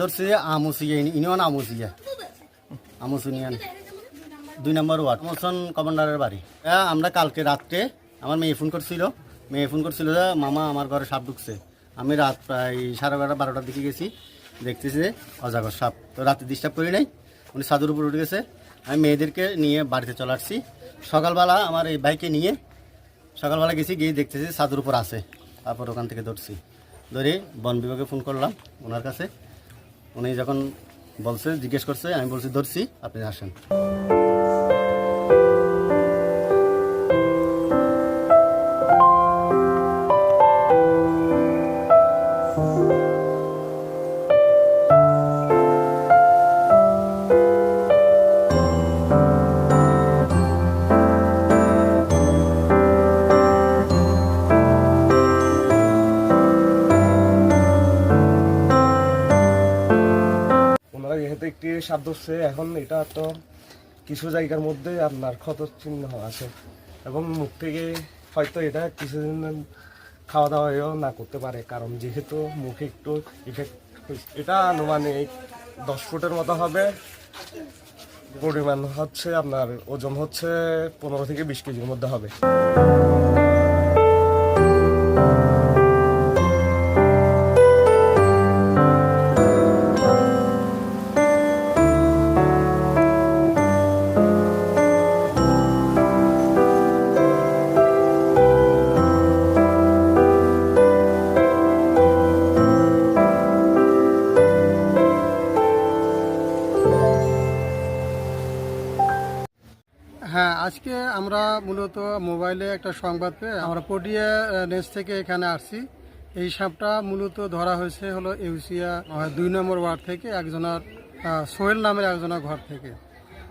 ধরছি আমুসিয়া union আমুসিয়া আমুস union দুই নম্বর word. Motion কমান্ডারের বাড়ি। আমরা কালকে রাত্রে আমার মেয়ে ফোন করছিল। মেয়ে ফোন করছিল যে, মামা, আমার ঘরে সাপ ঢুকছে। আমি রাত প্রায় সাড়ে বারোটা বারোটার দিকে গেছি। দেখতেছি যে, অজাগর সাপ। তো রাতে ডিস্টার্ব করি নাই। উনি সাদুর উপর উঠে গেছে। আমি মেয়েদেরকে নিয়ে বাড়িতে চলে আসছি। সকালবেলা আমার এই বাইকে নিয়ে সকালবেলা গেছি, গিয়ে দেখতেছি সাদুর উপর আছে। তারপর ওখান থেকে ধরছি। ধরে বন বিভাগে ফোন করলাম ওনার কাছে। উনি যখন বলছে জিজ্ঞেস করছে আমি বলছি ধরছি আপনি আসেন। Thank যেহেতু একটি সাপ ধরছে এখন এটা তো কিছু জায়গার মধ্যে আপনার ক্ষত চিহ্ন আছে। এবং মুখ থেকে হয়তো এটা কিছুদিন খাওয়া দাওয়াও না করতে পারে, কারণ যেহেতু মুখে একটু ইফেক্ট এটা আনুমানিক দশ ফুটের মতো হবে। পরিমাণ হচ্ছে আপনার, ওজন হচ্ছে পনেরো থেকে বিশ কেজির মধ্যে হবে। আজকে আমরা মূলত মোবাইলে একটা সংবাদ পেয়ে আমরা পটিয়া নেস থেকে এখানে আসছি। এই সাপটা মূলত ধরা হয়েছে হলো ইউসিয়া দুই নম্বর ওয়ার্ড থেকে একজনের সোহেল নামের একজনের ঘর থেকে।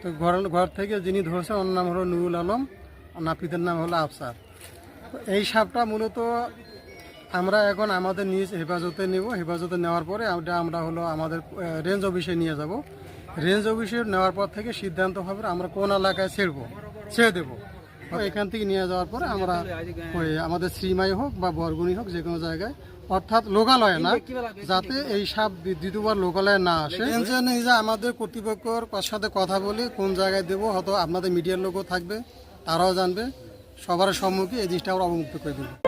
তো ঘর ঘর থেকে যিনি ধরছেন ওর নাম হলো নুরুল আলম নাপিতের নাম হলো আফসার। এই সাপটা মূলত আমরা এখন আমাদের নিজ হেফাজতে নেব। হেফাজতে নেওয়ার পরে আমরা আমরা হলো আমাদের রেঞ্জ অফিসে নিয়ে যাব। রেঞ্জ অফিসে নেওয়ার পর থেকে সিদ্ধান্ত হবে আমরা কোন এলাকায় ছেড়বো? ছেড়ে দেবো। এখান থেকে নিয়ে যাওয়ার পরে আমরা ওই আমাদের শ্রীমাই হোক বা বরগুনি হোক, যে কোনো জায়গায়, অর্থাৎ লোকালয়ে না, যাতে এই সাপ দ্বিতীয়বার লোকালয়ে না আসে। যা আমাদের কর্তৃপক্ষর সাথে কথা বলি, কোন জায়গায় দেবো, হয়তো আপনাদের মিডিয়ার লোকও থাকবে, তারাও জানবে, সবার সম্মুখে এই জিনিসটা আমরা অবমুক্ত করে দেবো।